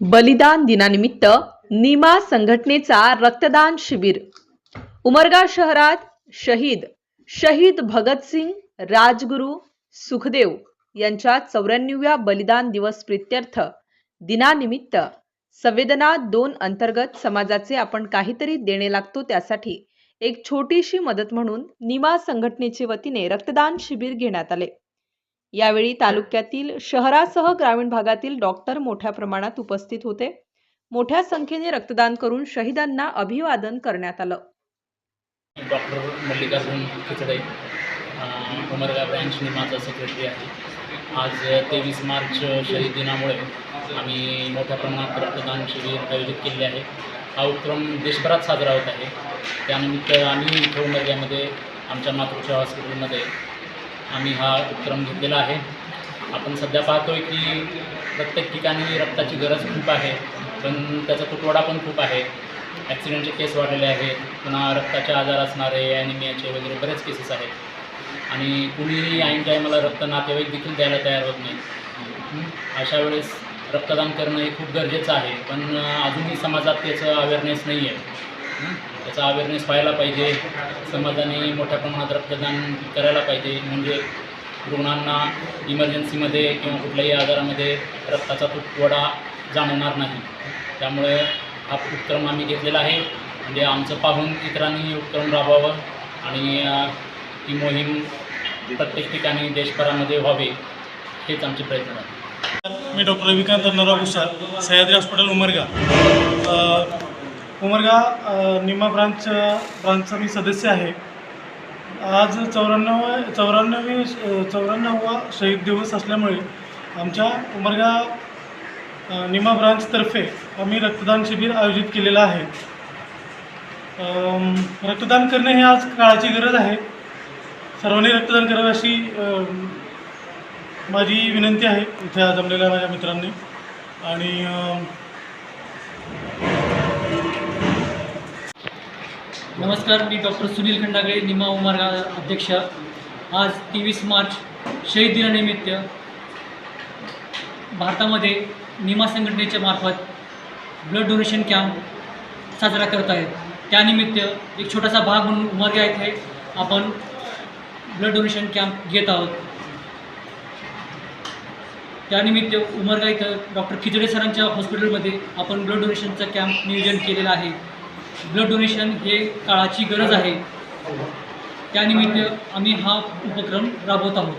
बलिदान दिनानिमित्त निमा संघटनेचा रक्तदान शिबिर. उमरगा शहरात शहीद शहीद भगतसिंग राजगुरू सुखदेव यांच्या चौऱ्याण्णव्या बलिदान दिवस प्रित्यर्थ दिनानिमित्त संवेदना दोन अंतर्गत समाजाचे आपण काहीतरी देणे लागतो त्यासाठी एक छोटीशी मदत म्हणून निमा संघटनेचे वतीने रक्तदान शिबिर घेण्यात आले. यावेळी तालुक्यातील शहरासह ग्रामीण भागातील डॉक्टर मोठ्या प्रमाणात उपस्थित होते. मोठ्या संख्येने रक्तदान करून शहीदांना अभिवादन करण्यात आलं. डॉक्टर मल्लिकार्जुन खिचडे उमरगा ब्रँच निमाचा सेक्रेटरी आहे. आज तेवीस मार्च शहीद दिनामुळे आम्ही मोठ्या प्रमाणात रक्तदान शिबिर आयोजित केले आहे. हा उपक्रम देशभरात साजरा होत आहे. त्यानिमित्त आम्ही इथं उमरग्यामध्ये आमच्या मातृच्या हॉस्पिटलमध्ये आम्ही हा उपक्रम घेतलेला आहे. आपण सध्या पाहतोय की प्रत्येक ठिकाणी रक्ताची गरज खूप आहे पण त्याचा तुटवडा पण खूप आहे. ॲक्सिडेंटचे केस वाढलेले आहेत. पुन्हा रक्ताचे आजार असणारे ॲनिमियाचे वगैरे बरेच केसेस आहेत. आणि कुणीही ऐन टायमाला रक्त नातेवाईक देखील द्यायला तयार होत नाही. अशा वेळेस रक्तदान करणं हे खूप गरजेचं आहे पण अजूनही समाजात त्याचं अवेअरनेस नाही आहे त्याचा अवेअरनेस व्हायला पाहिजे. समाजाने मोठ्या प्रमाणात रक्तदान करायला पाहिजे. म्हणजे रुग्णांना इमर्जन्सीमध्ये किंवा कुठल्याही आजारामध्ये रक्ताचा तुटवडा जाणवणार नाही. त्यामुळे हा उपक्रम आम्ही घेतलेला आहे. म्हणजे आमचं पाहून इतरांनी उपक्रम राबवावं आणि ही मोहीम प्रत्येक ठिकाणी देशभरामध्ये व्हावी हेच आमचे प्रयत्न आहेत. मी doctor Ravikant Dharmarao Bhusar Sahyadri hospital Umarga. Umarga NIMA branch ब्रांचचा मी सदस्य आहे. आज चौऱ्याण्णव चौऱ्याण्णवी चौऱ्याण्णववा शहीद दिवस असल्यामुळे आमच्या उमरगा निमा ब्रांचतर्फे आम्ही रक्तदान शिबिर आयोजित केलेलं आहे. रक्तदान करणे हे आज काळाची गरज आहे. सर्वांनी रक्तदान करावे अशी माझी विनंती आहे. इथे जमलेल्या माझ्या मित्रांनी. आणि नमस्कार मी डॉक्टर सुनील खंडागळे निमा उमार्गा अध्यक्ष. आज तेवीस मार्च शहीद दिनानिमित्त भारतामध्ये निमा संघटनेच्या मार्फत ब्लड डोनेशन कॅम्प साजरा करत आहेत. त्यानिमित्त एक छोटासा भाग म्हणून उमरग्या येथे आपण ब्लड डोनेशन कॅम्प घेत आहोत. त्यानिमित्त उमरगा इथं डॉक्टर खिचडे सरांच्या हॉस्पिटलमध्ये आपण ब्लड डोनेशनचा कॅम्प नियोजन केलेला आहे. ब्लड डोनेशन हे काळाची गरज आहे. त्यानिमित्त आम्ही हा उपक्रम राबवत आहोत.